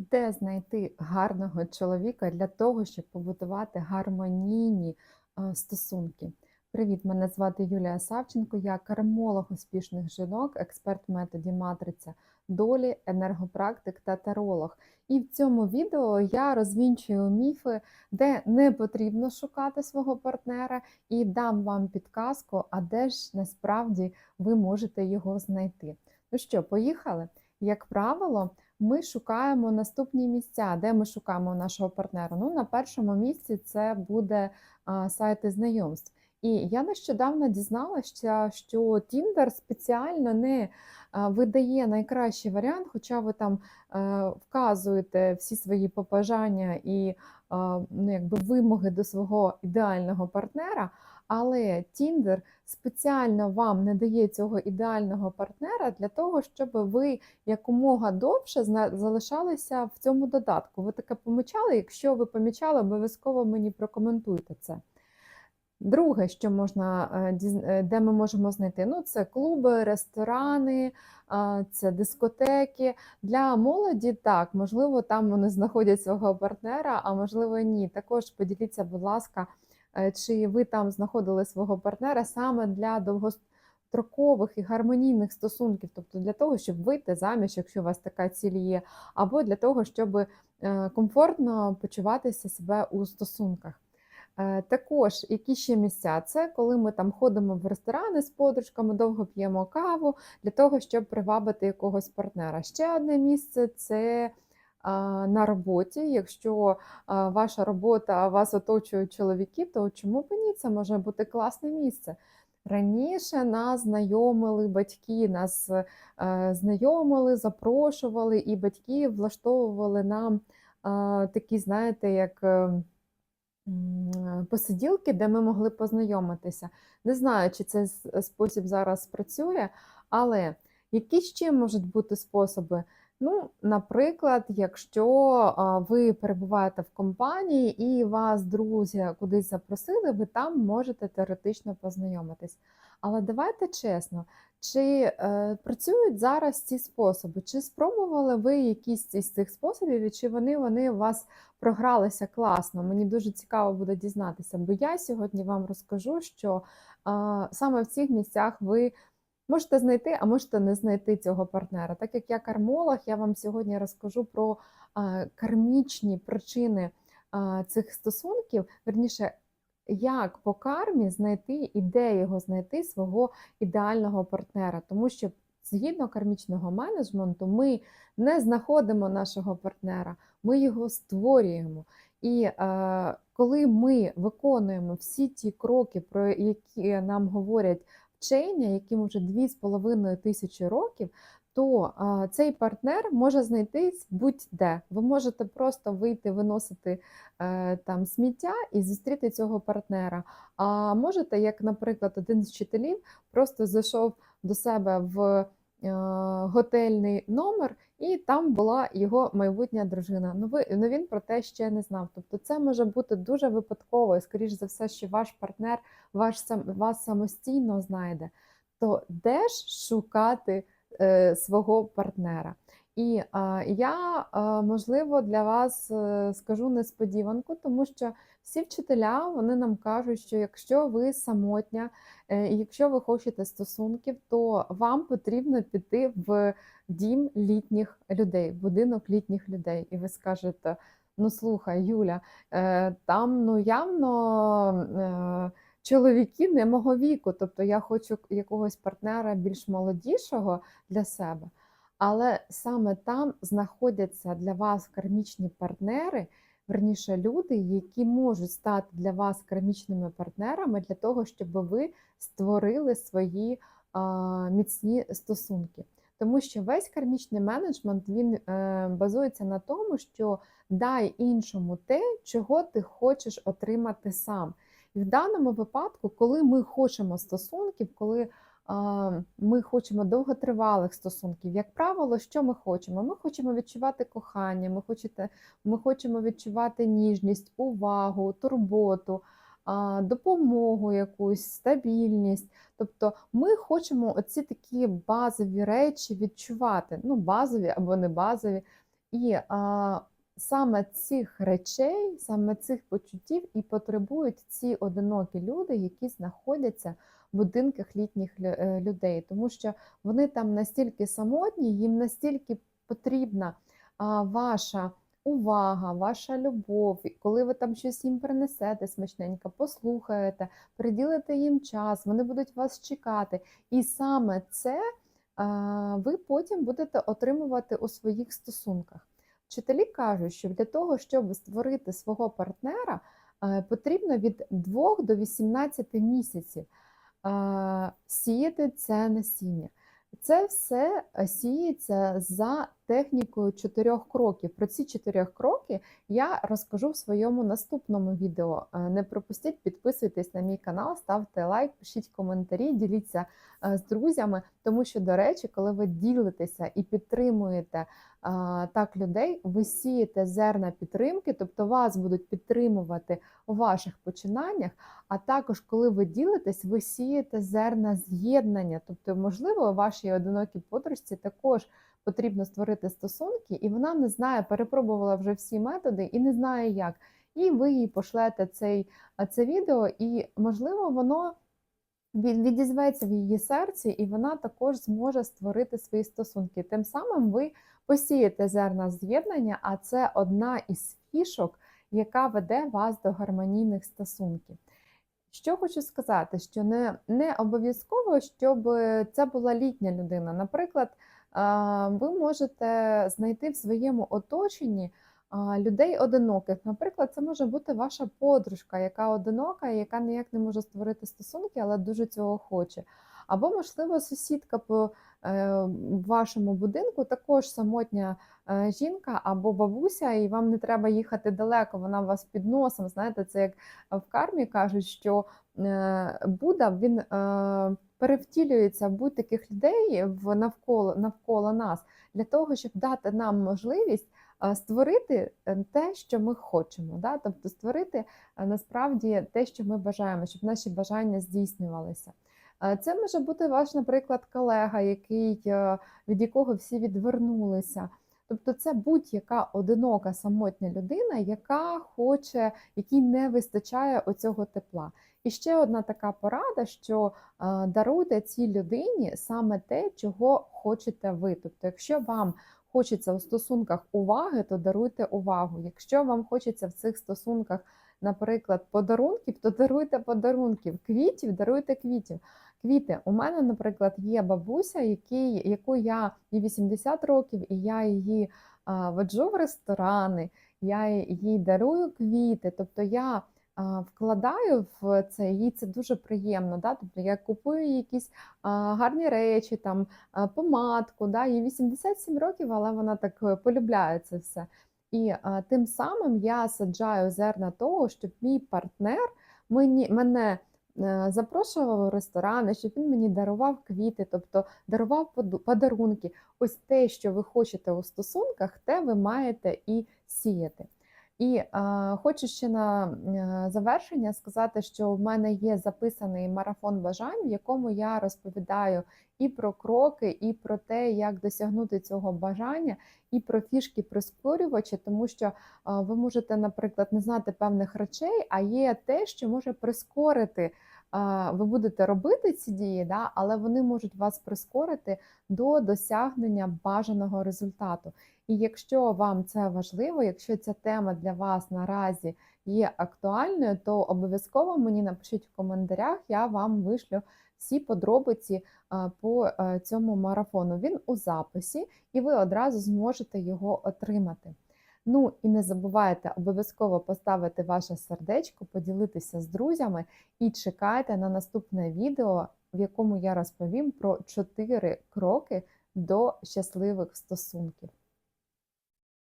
Де знайти гарного чоловіка для того, щоб побудувати гармонійні е, стосунки? Привіт, мене звати Юлія Савченко, я кармолог успішних жінок, експерт в методі матриця долі, енергопрактик та таролог. І в цьому відео я розвінчую міфи, де не потрібно шукати свого партнера, і дам вам підказку, а де ж насправді ви можете його знайти. Ну що, поїхали? Як правило, ми шукаємо наступні місця, де ми шукаємо нашого партнера. Ну, на першому місці це буде сайти знайомств. І я нещодавно дізналася, що Tinder спеціально не видає найкращий варіант, хоча ви там е, вказуєте всі свої побажання і ну, якби вимоги до свого ідеального партнера. Але Tinder спеціально вам не дає цього ідеального партнера для того, щоб ви якомога довше залишалися в цьому додатку. Ви таке помічали? Якщо ви помічали, обов'язково мені прокоментуйте це. Друге, що можна, е, е, де ми можемо знайти, ну це клуби, ресторани, це дискотеки. Для молоді так, можливо, там вони знаходять свого партнера, а можливо, ні. Також поділіться, будь ласка, чи ви там знаходили свого партнера саме для довгострокових і гармонійних стосунків, тобто для того, щоб вийти заміж, якщо у вас така ціль є, або для того, щоб е, комфортно почуватися себе у стосунках. Е, Також які ще місця? Це коли ми там ходимо в ресторани з подружками, довго п'ємо каву для того, щоб привабити якогось партнера. Ще одне місце це на роботі. Якщо ваша робота вас оточують чоловіки, то чому б ні? Це може бути класне місце. Раніше нас знайомили батьки, нас е, знайомили, запрошували, і батьки влаштовували нам такі, знаєте, як. е, посиділки, де ми могли познайомитися. Не знаю, чи цей спосіб зараз працює, але які ще можуть бути способи? Ну, наприклад, якщо ви перебуваєте в компанії і вас друзі кудись запросили, ви там можете теоретично познайомитись. Але давайте чесно, чи е, працюють зараз ці способи? Чи спробували ви якісь із цих способів, і чи вони, вони у вас програлися класно. Мені дуже цікаво буде дізнатися, бо я сьогодні вам розкажу, що а, саме в цих місцях ви можете знайти, а можете не знайти цього партнера. Так як я кармолог, я вам сьогодні розкажу про кармічні причини цих стосунків, верніше. Як по кармі знайти і де його знайти свого ідеального партнера, тому що згідно кармічного менеджменту, ми не знаходимо нашого партнера, ми його створюємо. І е, коли ми виконуємо всі ті кроки, про які нам говорять вчення, яким вже 2,5 тисячі років, то а, цей партнер може знайтись будь-де. Ви можете просто вийти, виносити е, там сміття і зустріти цього партнера. А можете, як, наприклад, один з вчителів просто зайшов до себе в е, готельний номер, і там була його майбутня дружина. Ну, ну він про те ще не знав. Тобто це може бути дуже випадково, і скоріш за все, що ваш партнер ваш сам вас самостійно знайде. То де ж шукати е, свого партнера? І я, можливо, для вас е, скажу несподіванку, тому що всі вчителя вони нам кажуть, що якщо ви самотня, е, і якщо ви хочете стосунків, то вам потрібно піти в дім літніх людей, в будинок літніх людей. І ви скажете: ну слухай, Юля, е, там ну явно. Чоловіки не мого віку, тобто я хочу якогось партнера більш молодішого для себе. Але саме там знаходяться для вас кармічні партнери, верніше люди, які можуть стати для вас кармічними партнерами для того, щоб ви створили свої міцні стосунки. Тому що весь кармічний менеджмент він е, базується на тому, що дай іншому те, чого ти хочеш отримати сам. І в даному випадку, коли ми хочемо стосунків, коли ми хочемо довготривалих стосунків, як правило, що ми хочемо? Ми хочемо відчувати кохання, ми, хочете, ми хочемо відчувати ніжність, увагу, турботу, допомогу, якусь стабільність. Тобто ми хочемо оці такі базові речі відчувати, ну, базові або не базові. І а, саме цих речей, саме цих почуттів і потребують ці одинокі люди, які знаходяться в будинках літніх е, людей, тому що вони там настільки самотні, їм настільки потрібна ваша увага, ваша любов. Коли ви там щось їм принесете смачненько, послухаєте, приділите їм час, вони будуть вас чекати. І саме це ви потім будете отримувати у своїх стосунках. Вчителі кажуть, що для того, щоб створити свого партнера, е, потрібно від 2 до 18 місяців е, сіяти це насіння. Це все е, сіється за технікою чотирьох кроків. Про ці чотирьох кроки я розкажу в своєму наступному відео. Е, Не пропустіть, підписуйтесь на мій канал, ставте лайк, пишіть коментарі, діліться е, з друзями. Тому що, до речі, коли ви ділитеся і підтримуєте так людей, ви сієте зерна підтримки, тобто вас будуть підтримувати у ваших починаннях. А також, коли ви ділитесь, ви сієте зерна з'єднання. Тобто, можливо, вашій одинокій подружці також потрібно створити стосунки, і вона не знає, перепробувала вже всі методи і не знає як. І ви їй пошлете цей, це відео, і можливо, воно від- відізветься в її серці, і вона також зможе створити свої стосунки. Тим самим ви посієте зерна з'єднання, а це одна із фішок, яка веде вас до гармонійних стосунків. Що хочу сказати, що не, не обов'язково, щоб це була літня людина. Наприклад, ви можете знайти в своєму оточенні людей одиноких. Наприклад, це може бути ваша подружка, яка одинока, яка ніяк не може створити стосунки, але дуже цього хоче. Або, можливо, сусідка по е, вашому будинку також самотня е, жінка або бабуся, і вам не треба їхати далеко, вона вас під носом. Знаєте, це як в кармі кажуть, що е, Будда він перевтілюється будь-таких людей в навколо, навколо нас для того, щоб дати нам можливість створити те, що ми хочемо. Да? Тобто створити насправді те, що ми бажаємо, щоб наші бажання здійснювалися. Це може бути ваш, наприклад, колега, який, е, від якого всі відвернулися. Тобто це будь-яка одинока самотня людина, яка хоче, якій не вистачає оцього тепла. І ще одна така порада, що е, даруйте цій людині саме те, чого хочете ви. Тобто, якщо вам хочеться у стосунках уваги, то даруйте увагу. Якщо вам хочеться в цих стосунках, наприклад, подарунків, то даруйте подарунків, квітів, даруйте квітів. Квіти. У мене, наприклад, є бабуся, який, яку я їй 80 років, і я її а, воджу в ресторани, я їй дарую квіти. Тобто я а, вкладаю в це, їй це дуже приємно. Да? Тобто я купую якісь а, гарні речі, там а, помадку. Да? Їй 87 років, але вона так е, полюбляє це все. І а, тим самим я саджаю зерна того, щоб мій партнер мені, мене е, запрошував у ресторани, щоб він мені дарував квіти, тобто дарував подарунки. Ось те, що ви хочете у стосунках, те ви маєте і сіяти. І е, хочу ще на е, завершення сказати, що в мене є записаний марафон бажань, в якому я розповідаю і про кроки, і про те, як досягнути цього бажання, і про фішки прискорювачі, тому що е, ви можете, наприклад, не знати певних речей, а є те, що може прискорити. Ви будете робити ці дії, да, але вони можуть вас прискорити до досягнення бажаного результату. І якщо вам це важливо, якщо ця тема для вас наразі є актуальною, то обов'язково мені напишіть в коментарях, я вам вишлю всі подробиці по е, цьому марафону. Він у записі, і ви одразу зможете його отримати. Ну і не забувайте обов'язково поставити ваше сердечко, поділитися з друзями і чекайте на наступне відео, в якому я розповім про 4 кроки до щасливих стосунків.